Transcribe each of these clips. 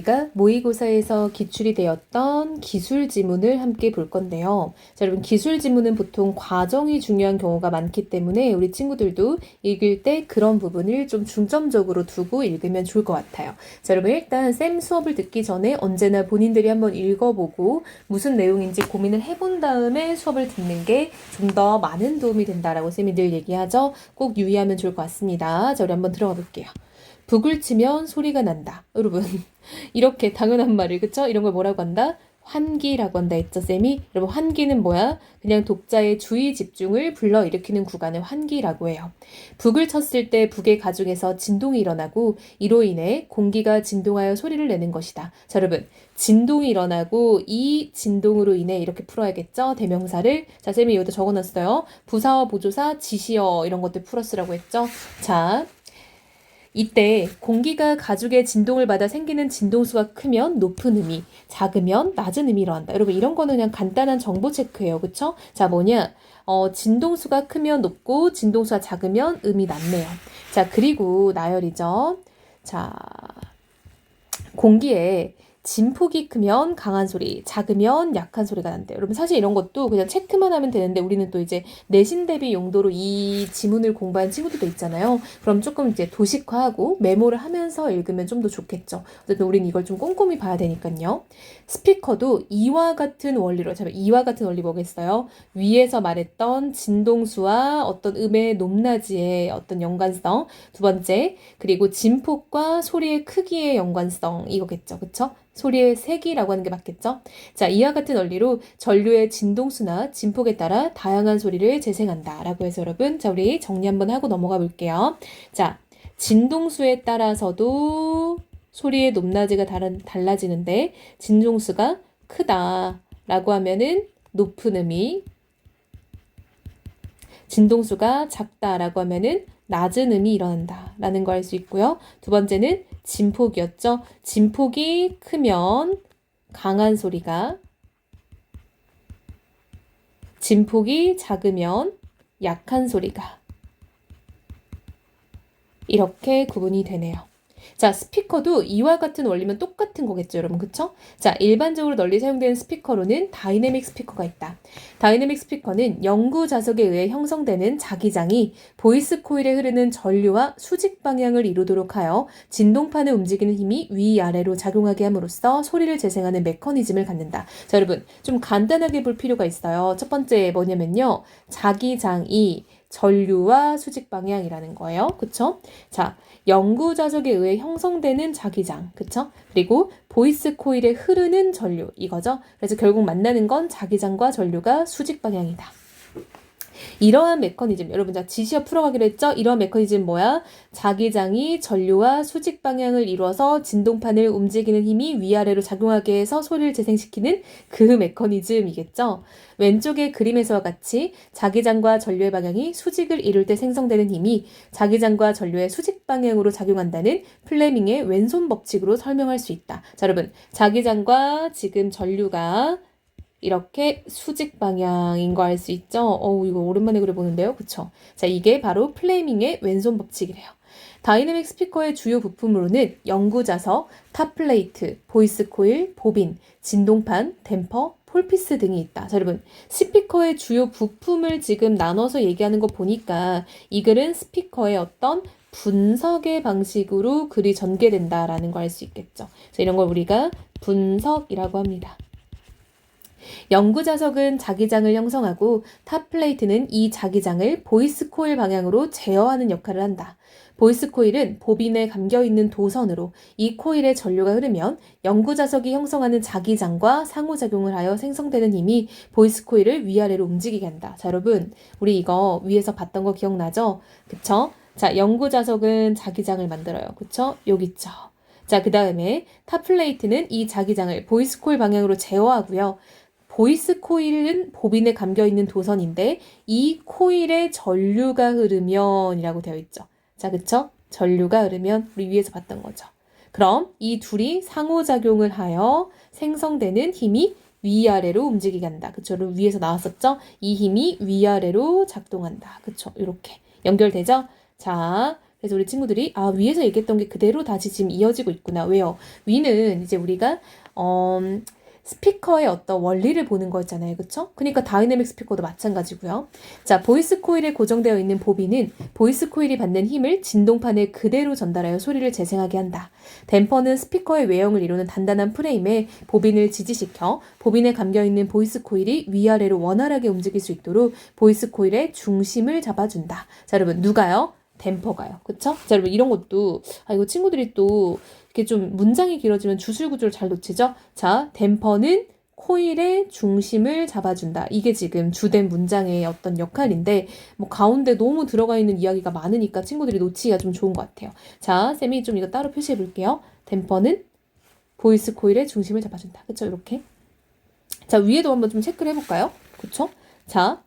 우리가 모의고사에서 기출이 되었던 기술 지문을 함께 볼 건데요. 자, 여러분 기술 지문은 보통 과정이 중요한 경우가 많기 때문에 우리 친구들도 읽을 때 그런 부분을 좀 중점적으로 두고 읽으면 좋을 것 같아요. 자, 여러분 일단 쌤 수업을 듣기 전에 언제나 본인들이 한번 읽어보고 무슨 내용인지 고민을 해본 다음에 수업을 듣는 게 좀 더 많은 도움이 된다라고 쌤이 늘 얘기하죠. 꼭 유의하면 좋을 것 같습니다. 자, 우리 한번 들어가 볼게요. 북을 치면 소리가 난다. 여러분, 이렇게 당연한 말을, 그쵸? 이런 걸 뭐라고 한다? 환기라고 한다 했죠, 쌤이? 여러분, 환기는 뭐야? 그냥 독자의 주의 집중을 불러일으키는 구간을 환기라고 해요. 북을 쳤을 때 북의 가죽에서 진동이 일어나고 이로 인해 공기가 진동하여 소리를 내는 것이다. 자, 여러분, 진동이 일어나고 이 진동으로 인해 이렇게 풀어야겠죠? 대명사를. 자, 쌤이 여기다 적어놨어요. 부사어, 보조사, 지시어 이런 것들 풀어 쓰라고 했죠? 자, 이때 공기가 가죽의 진동을 받아 생기는 진동수가 크면 높은 의미, 작으면 낮은 의미로 한다. 여러분 이런 거는 그냥 간단한 정보 체크예요. 그쵸? 자 뭐냐? 어, 진동수가 크면 높고 진동수가 작으면 음이 낮네요. 자 그리고 나열이죠. 자 공기에 진폭이 크면 강한 소리, 작으면 약한 소리가 난대요. 여러분 사실 이런 것도 그냥 체크만 하면 되는데 우리는 또 이제 내신 대비 용도로 이 지문을 공부한 친구들도 있잖아요. 그럼 조금 이제 도식화하고 메모를 하면서 읽으면 좀 더 좋겠죠. 어쨌든 우리는 이걸 좀 꼼꼼히 봐야 되니까요. 스피커도 이와 같은 원리로, 잠깐 이와 같은 원리 뭐겠어요? 위에서 말했던 진동수와 어떤 음의 높낮이의 어떤 연관성. 두 번째, 그리고 진폭과 소리의 크기의 연관성. 이거겠죠. 그쵸? 소리의 세기라고 하는 게 맞겠죠? 자, 이와 같은 원리로 전류의 진동수나 진폭에 따라 다양한 소리를 재생한다. 라고 해서 여러분, 자, 우리 정리 한번 하고 넘어가 볼게요. 자, 진동수에 따라서도 소리의 높낮이가 다른, 달라지는데, 진동수가 크다. 라고 하면은 높은 음이, 진동수가 작다라고 하면은 낮은 음이 일어난다. 라는 거알수 있고요. 두 번째는 진폭이었죠. 진폭이 크면 강한 소리가, 진폭이 작으면 약한 소리가. 이렇게 구분이 되네요. 자, 스피커도 이와 같은 원리면 똑같은 거겠죠, 여러분. 그쵸? 자, 일반적으로 널리 사용되는 스피커로는 다이내믹 스피커가 있다. 다이내믹 스피커는 영구 자석에 의해 형성되는 자기장이 보이스 코일에 흐르는 전류와 수직 방향을 이루도록 하여 진동판을 움직이는 힘이 위아래로 작용하게 함으로써 소리를 재생하는 메커니즘을 갖는다. 자, 여러분. 좀 간단하게 볼 필요가 있어요. 첫 번째 뭐냐면요. 자기장이 전류와 수직 방향이라는 거예요. 그쵸? 자, 영구 자석에 의해 형성되는 자기장. 그쵸? 그리고 보이스 코일에 흐르는 전류. 이거죠? 그래서 결국 만나는 건 자기장과 전류가 수직 방향이다. 이러한 메커니즘, 여러분, 자, 지시어 풀어가기로 했죠? 이러한 메커니즘 뭐야? 자기장이 전류와 수직 방향을 이루어서 진동판을 움직이는 힘이 위아래로 작용하게 해서 소리를 재생시키는 그 메커니즘이겠죠? 왼쪽의 그림에서와 같이 자기장과 전류의 방향이 수직을 이룰 때 생성되는 힘이 자기장과 전류의 수직 방향으로 작용한다는 플레밍의 왼손 법칙으로 설명할 수 있다. 자, 여러분, 자기장과 지금 전류가 이렇게 수직 방향인 거 알 수 있죠? 어우, 이거 오랜만에 그려보는데요. 그쵸? 자, 이게 바로 플레이밍의 왼손 법칙이래요. 다이내믹 스피커의 주요 부품으로는 연구자석, 탑플레이트, 보이스 코일, 보빈, 진동판, 댐퍼, 폴피스 등이 있다. 자, 여러분, 스피커의 주요 부품을 지금 나눠서 얘기하는 거 보니까 이 글은 스피커의 어떤 분석의 방식으로 글이 전개된다라는 거알수 있겠죠. 그래서 이런 걸 우리가 분석이라고 합니다. 영구 자석은 자기장을 형성하고 탑 플레이트는 이 자기장을 보이스 코일 방향으로 제어하는 역할을 한다. 보이스 코일은 보빈에 감겨 있는 도선으로 이 코일의 전류가 흐르면 영구 자석이 형성하는 자기장과 상호작용을 하여 생성되는 힘이 보이스 코일을 위아래로 움직이게 한다. 자, 여러분, 우리 이거 위에서 봤던 거 기억나죠? 그쵸? 자, 영구 자석은 자기장을 만들어요. 그쵸? 여기 있죠. 자, 그 다음에 탑 플레이트는 이 자기장을 보이스 코일 방향으로 제어하고요. 보이스 코일은 보빈에 감겨 있는 도선인데 이 코일에 전류가 흐르면이라고 되어 있죠. 자, 그쵸? 전류가 흐르면 우리 위에서 봤던 거죠. 그럼 이 둘이 상호작용을 하여 생성되는 힘이 위아래로 움직이게 한다. 그쵸? 위에서 나왔었죠? 이 힘이 위아래로 작동한다. 그쵸? 이렇게 연결되죠? 자, 그래서 우리 친구들이 아 위에서 얘기했던 게 그대로 다시 지금 이어지고 있구나. 왜요? 위는 이제 우리가 어, 스피커의 어떤 원리를 보는 거였잖아요. 그쵸? 그러니까 다이내믹 스피커도 마찬가지고요. 자, 보이스 코일에 고정되어 있는 보비는 보이스 코일이 받는 힘을 진동판에 그대로 전달하여 소리를 재생하게 한다. 댐퍼는 스피커의 외형을 이루는 단단한 프레임에 보빈을 지지시켜 보빈에 감겨 있는 보이스 코일이 위아래로 원활하게 움직일 수 있도록 보이스 코일의 중심을 잡아준다. 자, 여러분 누가요? 댐퍼가요. 그쵸? 자, 여러분 이런 것도 아 이거 친구들이 또 이렇게 좀 문장이 길어지면 주술 구조를 잘 놓치죠? 자, 댐퍼는 코일의 중심을 잡아준다. 이게 지금 주된 문장의 어떤 역할인데, 뭐, 가운데 너무 들어가 있는 이야기가 많으니까 친구들이 놓치기가 좀 좋은 것 같아요. 자, 쌤이 좀 이거 따로 표시해 볼게요. 댐퍼는 보이스 코일의 중심을 잡아준다. 그쵸? 이렇게. 자, 위에도 한번 좀 체크를 해볼까요? 그쵸? 자,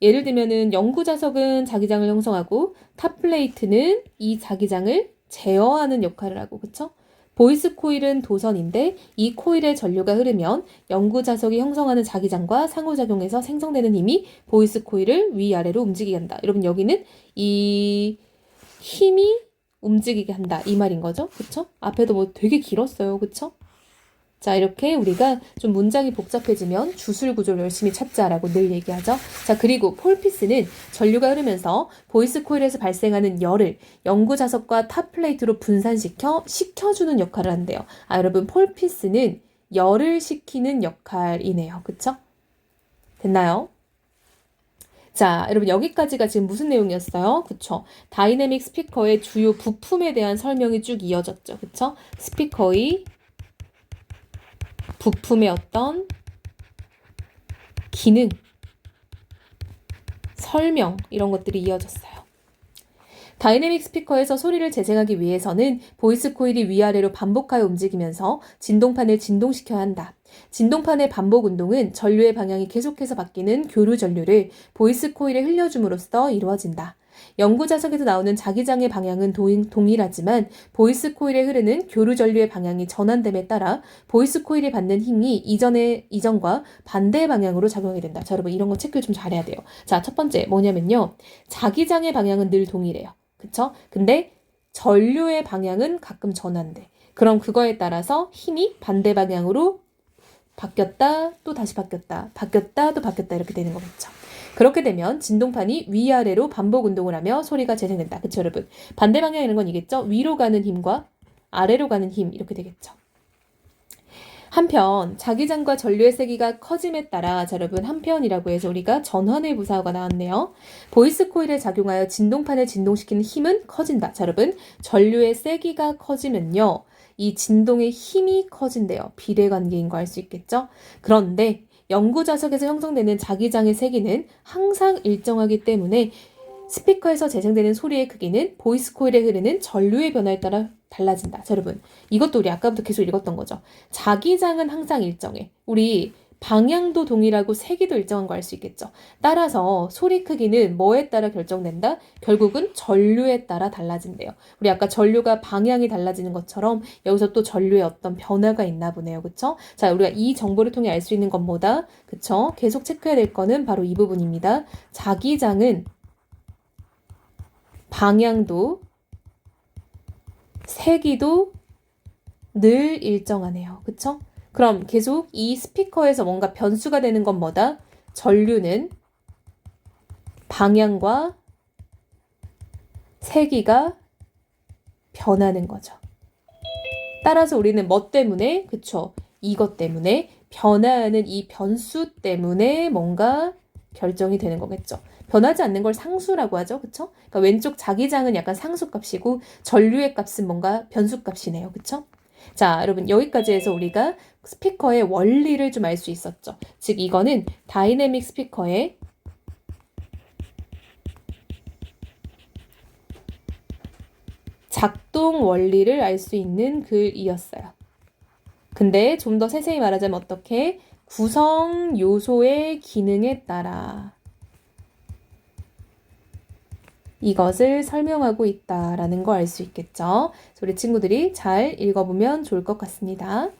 예를 들면은 영구 자석은 자기장을 형성하고 탑 플레이트는 이 자기장을 제어하는 역할을 하고 그쵸? 보이스 코일은 도선인데 이 코일의 전류가 흐르면 영구 자석이 형성하는 자기장과 상호작용해서 생성되는 힘이 보이스 코일을 위아래로 움직이게 한다. 여러분 여기는 이 힘이 움직이게 한다 이 말인 거죠. 그쵸? 앞에도 뭐 되게 길었어요. 그쵸? 자, 이렇게 우리가 좀 문장이 복잡해지면 주술 구조를 열심히 찾자라고 늘 얘기하죠. 자, 그리고 폴피스는 전류가 흐르면서 보이스 코일에서 발생하는 열을 영구 자석과 탑 플레이트로 분산시켜 식혀주는 역할을 한대요. 아, 여러분, 폴피스는 열을 식히는 역할이네요. 그쵸? 됐나요? 자, 여러분 여기까지가 지금 무슨 내용이었어요? 그쵸? 다이내믹 스피커의 주요 부품에 대한 설명이 쭉 이어졌죠. 그쵸? 스피커의 부품의 어떤 기능, 설명 이런 것들이 이어졌어요. 다이내믹 스피커에서 소리를 재생하기 위해서는 보이스 코일이 위아래로 반복하여 움직이면서 진동판을 진동시켜야 한다. 진동판의 반복 운동은 전류의 방향이 계속해서 바뀌는 교류 전류를 보이스 코일에 흘려줌으로써 이루어진다. 연구 자석에서 나오는 자기장의 방향은 동일하지만 보이스 코일에 흐르는 교류 전류의 방향이 전환됨에 따라 보이스 코일이 받는 힘이 이전의 이전과 반대 방향으로 작용이 된다. 자, 여러분 이런 거 체크를 좀 잘해야 돼요. 자, 첫 번째 뭐냐면요. 자기장의 방향은 늘 동일해요. 그쵸? 근데 전류의 방향은 가끔 전환돼. 그럼 그거에 따라서 힘이 반대 방향으로 바뀌었다, 또 다시 바뀌었다, 바뀌었다, 또 바뀌었다 이렇게 되는 거겠죠. 그렇게 되면 진동판이 위아래로 반복 운동을 하며 소리가 재생된다. 그쵸, 여러분? 반대 방향이라는 건 이겠죠? 위로 가는 힘과 아래로 가는 힘 이렇게 되겠죠. 한편 자기장과 전류의 세기가 커짐에 따라 자 여러분 한편이라고 해서 우리가 전환의 부사가 나왔네요. 보이스 코일에 작용하여 진동판을 진동시키는 힘은 커진다. 자 여러분 전류의 세기가 커지면요. 이 진동의 힘이 커진대요. 비례 관계인 거 알 수 있겠죠? 그런데 연구 자석에서 형성되는 자기장의 세기는 항상 일정하기 때문에 스피커에서 재생되는 소리의 크기는 보이스 코일에 흐르는 전류의 변화에 따라 달라진다. 자, 여러분, 이것도 우리 아까부터 계속 읽었던 거죠. 자기장은 항상 일정해. 우리 방향도 동일하고 세기도 일정한 거 알 수 있겠죠. 따라서 소리 크기는 뭐에 따라 결정된다? 결국은 전류에 따라 달라진대요. 우리 아까 전류가 방향이 달라지는 것처럼 여기서 또 전류의 어떤 변화가 있나 보네요. 그쵸? 자, 우리가 이 정보를 통해 알 수 있는 건 뭐다? 그쵸? 계속 체크해야 될 거는 바로 이 부분입니다. 자기장은 방향도 세기도 늘 일정하네요. 그쵸? 그럼 계속 이 스피커에서 뭔가 변수가 되는 건 뭐다? 전류는 방향과 세기가 변하는 거죠. 따라서 우리는 뭐 때문에, 그쵸? 이것 때문에, 변화하는 이 변수 때문에 뭔가 결정이 되는 거겠죠. 변하지 않는 걸 상수라고 하죠. 그쵸? 그러니까 왼쪽 자기장은 약간 상수값이고 전류의 값은 뭔가 변수값이네요. 그쵸? 자, 여러분 여기까지 해서 우리가 스피커의 원리를 좀 알 수 있었죠. 즉 이거는 다이내믹 스피커의 작동 원리를 알 수 있는 글이었어요. 근데 좀 더 세세히 말하자면 어떻게 구성 요소의 기능에 따라 이것을 설명하고 있다라는 거알수 있겠죠. 우리 친구들이 잘 읽어보면 좋을 것 같습니다.